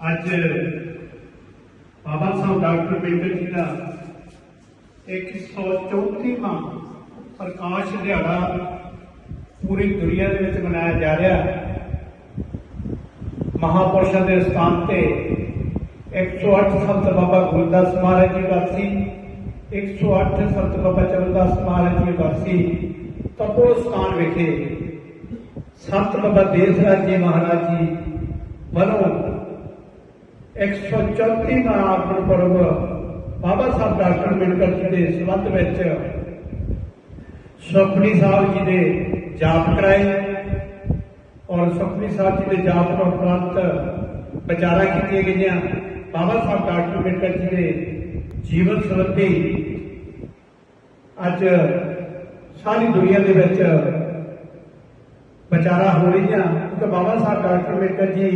ਅੱਜ ਬਾਬਾ ਸਾਹਿਬ ਡਾਕਟਰ ਅੰਬੇਡਕਰ ਜੀ ਦਾ 134ਵਾਂ ਪ੍ਰਕਾਸ਼ ਦਿਹਾੜਾ ਪੂਰੀ ਦੁਨੀਆ ਦੇ ਵਿੱਚ ਮਨਾਇਆ ਜਾ ਰਿਹਾ ਹੈ। ਮਹਾਪੁਰਸ਼ਾਂ ਦੇ ਸਥਾਨ ਤੇ 108 ਸੰਤ ਬਾਬਾ ਗੁਰਦਾਸ ਮਹਾਰਾਜ ਜੀ ਵਾਸੀ 108 ਸੰਤ ਬਾਬਾ ਚਰਨਦਾਸ ਮਹਾਰਾਜ ਜੀ ਵਾਸੀ ਤਪੋ ਸਥਾਨ ਵਿਖੇ ਸੰਤ ਬਾਬਾ ਦੇਸ ਰਾਜ ਜੀ ਮਹਾਰਾਜ ਜੀ ਵੱਲੋਂ 134ਵਾਂ ਆਗਮਨ ਪੁਰਬ ਬਾਬਾ ਸਾਹਿਬ ਡਾਕਟਰ ਅੰਬੇਡਕਰ ਜੀ ਦੇ ਸੰਬੰਧ ਵਿੱਚ ਸੁਖਮਨੀ ਸਾਹਿਬ ਜੀ ਦੇ ਜਾਪ ਕਰਾਏ ਔਰ ਸੁਖਮਨੀ ਸਾਹਿਬ ਜੀ ਦੇ ਜਾਪ ਤੋਂ ਉਪਰੰਤ ਵਿਚਾਰਾਂ ਕੀਤੀਆਂ ਗਈਆਂ। ਬਾਬਾ ਸਾਹਿਬ ਡਾਕਟਰ ਅੰਬੇਡਕਰ ਜੀ ਦੇ ਜੀਵਨ ਸੰਬੰਧੀ ਅੱਜ ਸਾਰੀ ਦੁਨੀਆ ਦੇ ਵਿੱਚ ਵਿਚਾਰਾਂ ਹੋ ਰਹੀਆਂ। ਕਿ ਬਾਬਾ ਸਾਹਿਬ ਡਾਕਟਰ ਅੰਬੇਡਕਰ ਜੀ